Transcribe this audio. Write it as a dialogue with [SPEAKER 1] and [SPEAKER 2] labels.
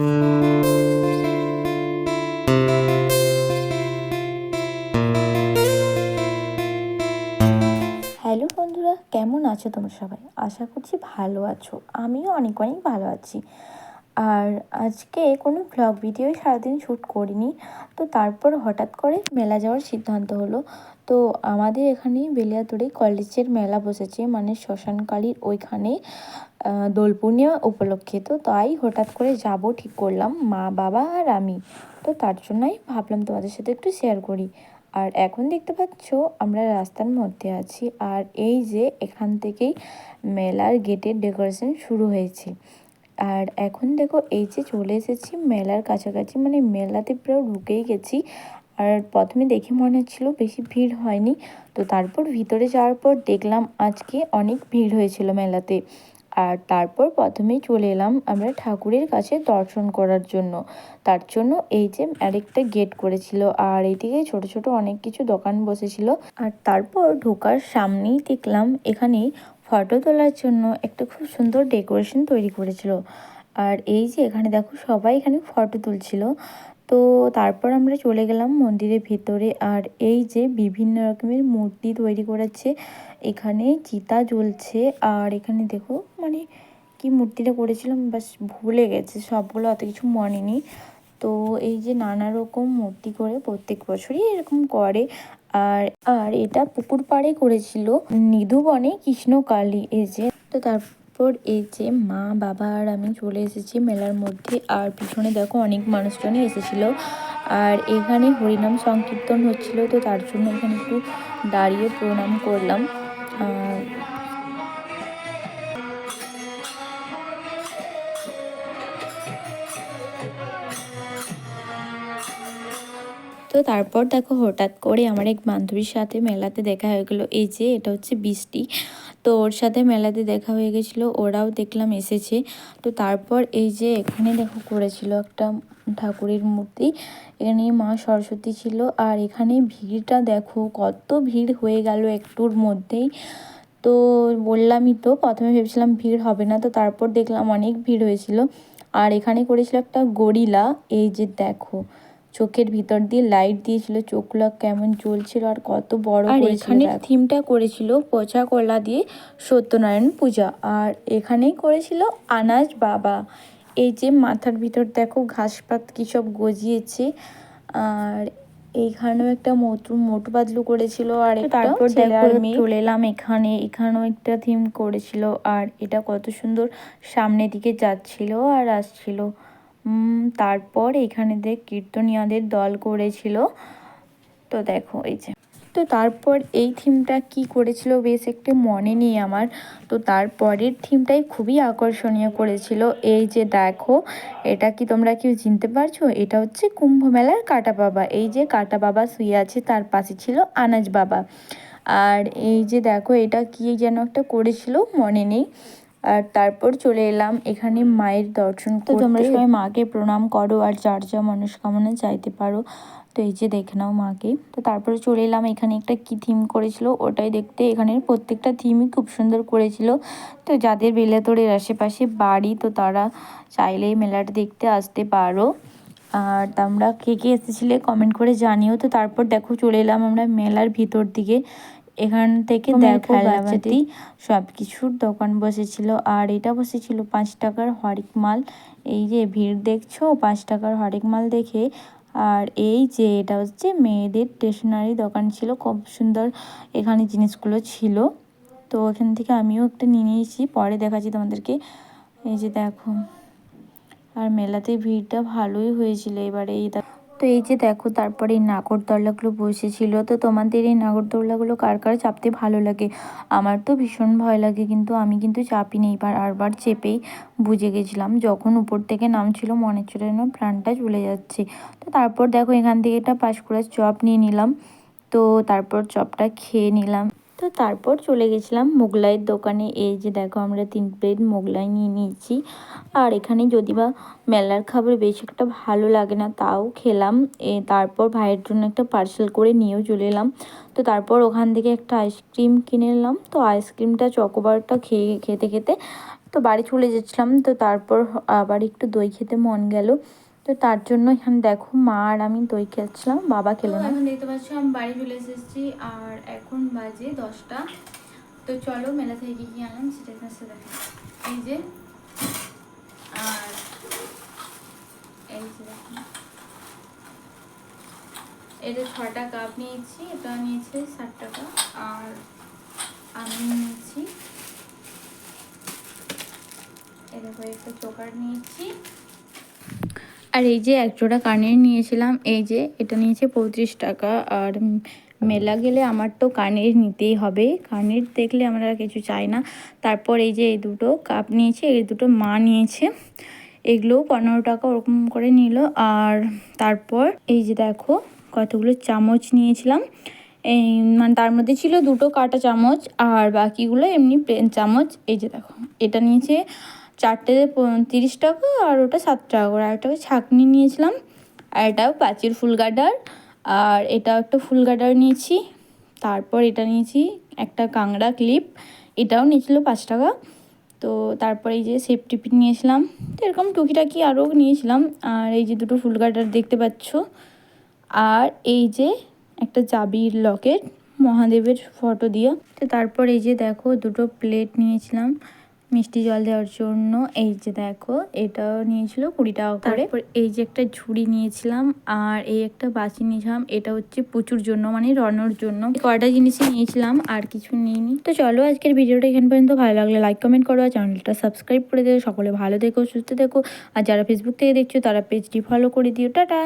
[SPEAKER 1] Hello বন্ধুরা, কেমন আছো তোমরা সবাই? আশা করছি ভালো আছো। আমিও অনেক অনেক ভালো আছি। আর আজকে কোনো ব্লগ ভিডিওই সারাদিন শ্যুট করিনি। তো তারপর হঠাৎ করে মেলা যাওয়ার সিদ্ধান্ত হলো। তো আমাদের এখানে বেলিয়াতড়ে কলেজের মেলা বসেছে মানে শ্মশানকালীর ওইখানে দোল পূর্ণিমা উপলক্ষে। তো তাই হঠাৎ করে যাব, ঠিক করলাম মা, বাবা আর আমি। তো তার জন্যই ভাবলাম তোমাদের সাথে একটু শেয়ার করি। আর এখন দেখতে পাচ্ছ আমরা রাস্তার মধ্যে আছি। আর এই যে এখান থেকেই মেলার গেটের ডেকোরেশন শুরু হয়েছে। আর এখন দেখো, এই যে চলে এসেছি মেলার কাছাকাছি মানে মেলাতে পুরো ঢুকেই গেছি। আর প্রথমে দেখে মনে হচ্ছিল বেশি ভিড় হয়নি। তো তারপর ভিতরে যাওয়ার পর দেখলাম আজকে অনেক ভিড় হয়েছিল মেলাতে। আর তারপর প্রথমেই চলে এলাম আমরা ঠাকুরের কাছে দর্শন করার জন্য। তার জন্য এই যে আরেকটা গেট করেছিল আর এইদিকে ছোট ছোট অনেক কিছু দোকান বসেছিল। আর তারপর ঢোকার সামনেই দেখলাম এখানে ফটো তোলার জন্য একটা খুব সুন্দর ডেকোরেশন তৈরি করেছিল। আর এই যে এখানে দেখো সবাই এখানে ফটো তুলছিল। তো তারপর আমরা চলে গেলাম মন্দিরের ভেতরে। আর এই যে বিভিন্ন রকমের মূর্তি তৈরি করেছে, এখানে চিতা জ্বলছে। আর এখানে দেখো মানে কি মূর্তিটা করেছিলাম বাস ভুলে গেছে, সবগুলো অত কিছু মনে নেই। তো এই যে নানা রকম মূর্তি করে প্রত্যেক বছরই এরকম করে। আর আর এটা পুকুর পাড়ে করেছিল নিধুবনে কৃষ্ণকালী, এই যে। তো তারপর এই যে মা, বাবা আর আমি চলে এসেছি মেলার মধ্যে। আর পিছনে দেখো অনেক মানুষজনই এসেছিল। আর এখানে হরিনাম সংকীর্তন হচ্ছিল, তো তার জন্য এখানে একটু দাঁড়িয়ে প্রণাম করলাম। তো তারপর দেখো হঠাৎ করে আমার এক বান্ধবীর সাথে মেলাতে দেখা হয়ে গেলো। এই যে এটা হচ্ছে বৃষ্টি। তো ওর সাথে মেলাতে দেখা হয়ে গেছিল, ওরাও দেখলাম এসেছে। তো তারপর এই যে এখানে দেখো করেছিল একটা ঠাকুরের মূর্তি। এখানে মা সরস্বতী ছিল আর এখানে ভিড়টা দেখো কত ভিড় হয়ে গেল একটুর মধ্যেই। তো বললামই তো, প্রথমে ভেবেছিলাম ভিড় হবে না, তো তারপর দেখলাম অনেক ভিড় হয়েছিল। আর এখানে করেছিল একটা গরিলা, এই যে দেখো। চোখের ভিতর দিয়ে লাইট দিয়েছিল চোখগুলো কেমন জ্বলছিল আর কত বড় আর এখানে থিমটা করেছিল পচা কলা দিয়ে সত্যনারায়ণ পূজা। আর এখানেই করেছিল আনাজ বাবা। এই যে মাথার ভিতর দেখো ঘাস পাত কী সব গজিয়েছে। আর এইখানেও একটা মোটু মোটু বাদলু করেছিল আর তারপর দেখো চলে এলাম এখানে এখানেও একটা থিম করেছিল। আর এটা কত সুন্দর সামনের দিকে যাচ্ছিল আর আসছিল। তারপর এখানে দেখ কীর্তনিয়াদের দল করেছিল। তো দেখো এই যে। তো তারপর এই থিমটা কি করেছিল? বেশ একটু মনে নেই আমার। তো তারপরের থিমটাই খুবই আকর্ষণীয় করেছিল। এই যে দেখো, এটা কি তোমরা কেউ চিনতে পারছ? এটা হচ্ছে কুম্ভ মেলার কাটা বাবা। এই যে কাটা বাবা শুয়ে আছে, তার পাশে ছিল আনাজ বাবা। আর এই যে দেখো, এটা কি যেন একটা করেছিল? মনে নেই। আর তারপর চলে এলাম এখানে মায়ের দর্শন তো তোমরা সবাই মাকে প্রণাম করো আর যার যা মনস্কামনা চাইতে পারো। তো এই যে দেখে নাও মাকে। তো তারপরে চলে এলাম এখানে একটা কি থিম করেছিল ওটাই দেখতে। এখানে প্রত্যেকটা থিমই খুব সুন্দর করেছিল। তো যাদের বেলাতোড়ের আশেপাশে বাড়ি তো তারা চাইলেই মেলাটা দেখতে আসতে পারো। আর তোমরা কে কে এসেছিলে কমেন্ট করে জানিও। তো তারপর দেখো চলে এলাম আমরা মেলার ভিতর দিকে। এখান থেকে দেখা যাচ্ছে সব কিছুর দোকান বসেছিল। আর এটা বসেছিল পাঁচ টাকার হরেক মাল। এই যে ভিড় দেখছ পাঁচ টাকার হরেক মাল দেখে। আর এই যে এটা হচ্ছে মেয়েদের স্টেশনারি দোকান ছিল। খুব সুন্দর এখানে জিনিসগুলো ছিল। তো এখান থেকে আমিও একটা নিয়ে নিয়েছি। পরে দেখাচ্ছি তোমাদেরকে। এই যে দেখো। আর মেলাতে ভিড়টা ভালোই হয়েছিল। এবারে এই তো এই যে দেখো, তারপরে এই নাগরদোল্লাগুলো বসেছিল। তো তোমাদের এই নাগরদোল্লাগুলো কার কার চাপতে ভালো লাগে? আমার তো ভীষণ ভয় লাগে, কিন্তু আমি কিন্তু চাপি চাপিনি এবার আরবার চেপেই বুঝে গেছিলাম, যখন উপর থেকে নামছিল মনে ছিল যেন প্রাণটা চলে যাচ্ছে। তো তারপর দেখো, এখান থেকে একটা পাঁশকুড়ার চপ নিয়ে নিলাম। তো তারপর চপটা খেয়ে নিলাম। তো তারপর চলে গেছিলাম মোগলাইয়ের দোকানে। এই যে দেখো, আমরা তিন প্লেট মোগলাই নিয়ে নিয়েছি। আর এখানে যদি বা মেলার খাবার বেশি একটা ভালো লাগে না, তাও খেলাম। এ তারপর ভাইয়ের জন্য একটা পার্সেল করে নিয়েও চলে এলাম। তো তারপর ওখান থেকে একটা আইসক্রিম কিনে নিলাম তো আইসক্রিমটা চকোবারটা খেয়ে, খেতে খেতে তো বাড়ি চলে যাচ্ছিলাম। তো তারপর আবার একটু দই খেতে মন গেল। তো তার জন্য এখানে দেখো মা আর আমি দই খেয়েছিলাম বাবা খেলো না। এখন দেখতে পাচ্ছ আমি বাড়ি চলে এসেছি আর এখন বাজে দশটা। তো চলো মেলা থেকে কি কি আনলাম সেটা সাথে দেখাই। এই যে, আর এই যে দেখুন এটা ছটা কাপ নিয়েছি, এটা নিয়েছে ষাট টাকা। আর আমি নিয়েছি এরকম একটা চোকার নিয়েছি। আর এই যে এক জোড়া কানের নিয়েছিলাম, এই যে এটা নিয়েছে পঁয়ত্রিশ টাকা। আর মেলা গেলে আমার তো কানের নিতেই হবে। কানের দেখলে আমরা কিছু চাই না। তারপর এই যে এই দুটো কাপ নিয়েছে, এই দুটো মা নিয়েছে। এগুলো পনেরো টাকা ওরকম করে নিল। আর তারপর এই যে দেখো, কতগুলো চামচ নিয়েছিলাম। এই মানে তার মধ্যে ছিল দুটো কাটা চামচ, আর বাকিগুলো এমনি প্লেন চামচ। এই যে দেখো, এটা নিয়েছে চারটে তিরিশ টাকা আর ওটা সাত টাকা করে। আর একটা ছাঁকনি নিয়েছিলাম, আর এটাও প্রাচীর ফুল গার্ডার আর এটাও একটা ফুল গার্ডার নিয়েছি। তারপর এটা নিয়েছি একটা কাংড়া ক্লিপ, এটাও নিয়েছিল পাঁচ টাকা। তো তারপর এই যে সেফটি পিন নিয়েছিলাম, তো এরকম টুকিটাকি আরও নিয়েছিলাম। আর এই যে দুটো ফুল গার্ডার দেখতে পাচ্ছ। আর এই যে একটা চাবির লকেট মহাদেবের ফটো দিয়ে। তো তারপর এই যে দেখো দুটো প্লেট নিয়েছিলাম। মিষ্টি জল দেওয়ার জন্য এই যে দেখো এটাও নিয়েছিল কুড়ি টাকা করে। এই যে একটা ঝুড়ি নিয়েছিলাম আর এই একটা বাসি নিয়েছিলাম এটা হচ্ছে প্রচুর জন্য মানে রনোর জন্য। কয়টা জিনিসই নিয়েছিলাম আর কিছু নিইনি। তো চলো আজকের ভিডিওটা এখান পর্যন্ত। ভালো লাগলে লাইক কমেন্ট করো আর চ্যানেলটা সাবস্ক্রাইব করে দেবে সকলে ভালো থেকো সুস্থ থেকো। আর যারা ফেসবুক থেকে দেখছ তারা পেজটি ফলো করে দিও। টাটা!